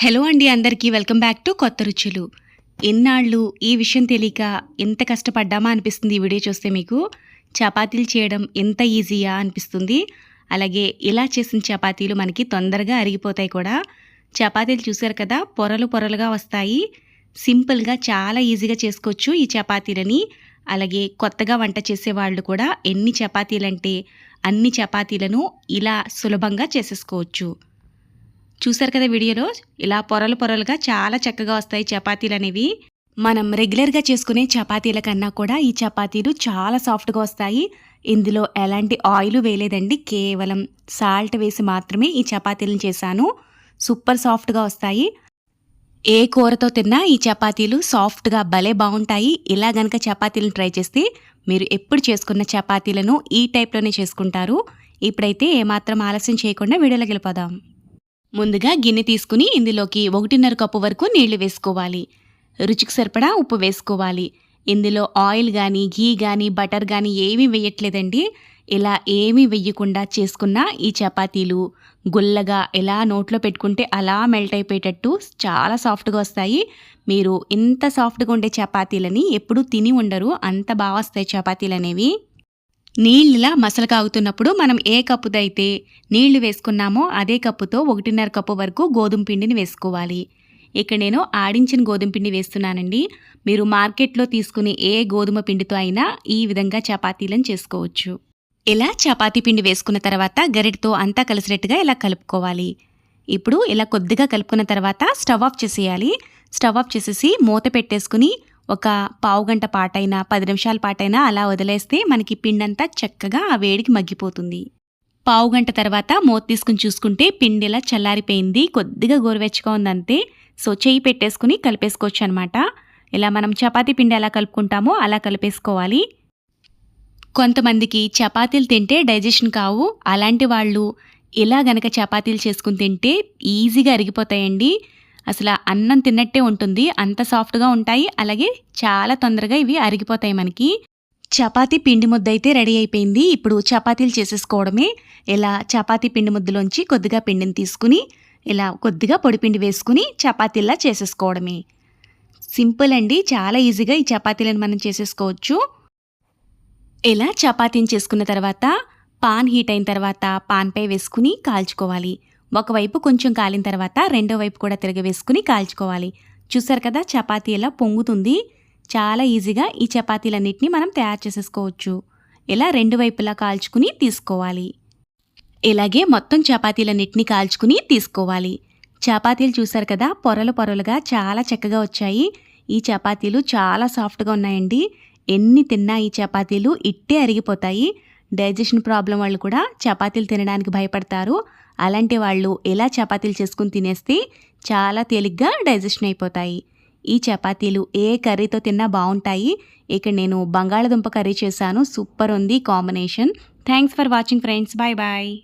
Hello అండి అందరికీ welcome back to కొత్త రుచులు. ఎన్నాళ్ళు ఈ విషయం తెలియక ఎంత కష్టపడ్డామా అనిపిస్తుంది ఈ వీడియో చూస్తే మీకు. చపాతీలు చేయడం ఎంత ఈజీయా అనిపిస్తుంది. అలాగే ఇలా చేసిన చపాతీలు మనకి తొందరగా అరిగిపోతాయి కూడా. చపాతీలు చూసారు కదా పొరలు పొరలుగా వస్తాయి. సింపుల్గా చాలా ఈజీగా చేసుకోవచ్చు ఈ చపాతీలని. అలాగే కొత్తగా వంట చేసే వాళ్ళు కూడా ఎన్ని చపాతీలంటే అన్ని చపాతీలను ఇలా సులభంగా చేసేసుకోవచ్చు. చూసారు కదా వీడియోలో? ఇలా పొరలు పొరలుగా చాలా చక్కగా వస్తాయి చపాతీలు అనేవి మనం రెగ్యులర్గా చేసుకునే చపాతీల కన్నా కూడా ఈ చపాతీలు చాలా సాఫ్ట్గా వస్తాయి. ఇందులో ఎలాంటి ఆయిల్ వేయలేదండి. కేవలం సాల్ట్ వేసి మాత్రమే ఈ చపాతీలను చేశాను. సూపర్ సాఫ్ట్గా వస్తాయి. ఏ కూరతో తిన్నా ఈ చపాతీలు సాఫ్ట్గా భలే బాగుంటాయి. ఇలా గనక చపాతీలను ట్రై చేస్తే మీరు ఎప్పుడు చేసుకున్న చపాతీలను ఈ టైప్లోనే చేసుకుంటారు. ఇప్పుడైతే ఏమాత్రం ఆలస్యం చేయకుండా వీడియోలోకి వెళ్ళిపోదాం. ముందుగా గిన్నె తీసుకుని ఇందులోకి ఒకటిన్నర కప్పు వరకు నీళ్ళు వేసుకోవాలి. రుచికి సరిపడా ఉప్పు వేసుకోవాలి. ఇందులో ఆయిల్ కానీ ఘీ కానీ బటర్ కానీ ఏమీ వేయట్లేదండి. ఇలా ఏమీ వెయ్యకుండా చేసుకున్న ఈ చపాతీలు గుల్లగా ఎలా నోట్లో పెట్టుకుంటే అలా మెల్ట్ అయిపోయేటట్టు చాలా సాఫ్ట్గా వస్తాయి. మీరు ఇంత సాఫ్ట్గా ఉండే చపాతీలని ఎప్పుడూ తిని ఉండరు. అంత బాగా వస్తాయి చపాతీలు అనేవి నీళ్ళలా మసలు కాగుతున్నప్పుడు మనం ఏ కప్పుదైతే అయితే నీళ్ళు వేసుకున్నామో అదే కప్పుతో ఒకటిన్నర కప్పు వరకు గోధుమ పిండిని వేసుకోవాలి. ఇక్కడ నేను ఆడించిన గోధుమ పిండి వేస్తున్నానండి. మీరు మార్కెట్లో తీసుకునే ఏ గోధుమ పిండితో అయినా ఈ విధంగా చపాతీలను చేసుకోవచ్చు. ఇలా చపాతీ పిండి వేసుకున్న తర్వాత గరిటతో అంతా కలిసినట్టుగా ఇలా కలుపుకోవాలి. ఇప్పుడు ఇలా కొద్దిగా కలుపుకున్న తర్వాత స్టవ్ ఆఫ్ చేసేయాలి. స్టవ్ ఆఫ్ చేసేసి మూత పెట్టేసుకుని ఒక పావు గంట పాటైనా పది నిమిషాల పాటైనా అలా వదిలేస్తే మనకి పిండంతా చక్కగా ఆ వేడికి మగ్గిపోతుంది. పావు గంట తర్వాత మూత తీసుకుని చూసుకుంటే పిండి ఇలా చల్లారిపోయింది కొద్దిగా గోరువెచ్చగా ఉందంతే. సో చేయి పెట్టేసుకుని కలిపేసుకోవచ్చు అనమాట ఇలా మనం చపాతీ పిండి ఎలా కలుపుకుంటామో అలా కలిపేసుకోవాలి. కొంతమందికి చపాతీలు తింటే డైజెషన్ కావు. అలాంటి వాళ్ళు ఇలా గనక చపాతీలు చేసుకుని తింటే ఈజీగా అరిగిపోతాయండి. అసలు అన్నం తిన్నట్టే ఉంటుంది. అంత సాఫ్ట్గా ఉంటాయి. అలాగే చాలా తొందరగా ఇవి అరిగిపోతాయి మనకి. చపాతీ పిండి ముద్ద అయితే రెడీ అయిపోయింది. ఇప్పుడు చపాతీలు చేసేసుకోవడమే. ఇలా చపాతీ పిండి ముద్దలోంచి కొద్దిగా పిండిని తీసుకుని ఇలా కొద్దిగా పొడిపిండి వేసుకుని చపాతీలా చేసేసుకోవడమే. సింపుల్ అండి. చాలా ఈజీగా ఈ చపాతీలను మనం చేసేసుకోవచ్చు. ఇలా చపాతీని చేసుకున్న తర్వాత పాన్ హీట్ అయిన తర్వాత పాన్పై వేసుకుని కాల్చుకోవాలి. ఒకవైపు కొంచెం కాలిన తర్వాత రెండో వైపు కూడా తిరగవేసుకుని కాల్చుకోవాలి. చూసారు కదా చపాతీ ఎలా పొంగుతుంది? చాలా ఈజీగా ఈ చపాతీలన్నిటిని మనం తయారు చేసేసుకోవచ్చు. ఇలా రెండు వైపులా కాల్చుకుని తీసుకోవాలి. ఇలాగే మొత్తం చపాతీలన్నింటినీ కాల్చుకుని తీసుకోవాలి. చపాతీలు చూసారు కదా పొరలు పొరలుగా చాలా చక్కగా వచ్చాయి. ఈ చపాతీలు చాలా సాఫ్ట్గా ఉన్నాయండి. ఎన్ని తిన్నా ఈ చపాతీలు ఇట్టే అరిగిపోతాయి. డైజెషన్ ప్రాబ్లం వాళ్ళు కూడా చపాతీలు తినడానికి భయపడతారు. అలాంటి వాళ్ళు ఎలా చపాతీలు చేసుకుని తినేస్తే చాలా తేలిగ్గా డైజెషన్ అయిపోతాయి. ఈ చపాతీలు ఏ కర్రీతో తిన్నా బాగుంటాయి. ఇక్కడ నేను బంగాళదుంప కర్రీ చేశాను. సూపర్ ఉంది combination. Thanks for watching friends. Bye bye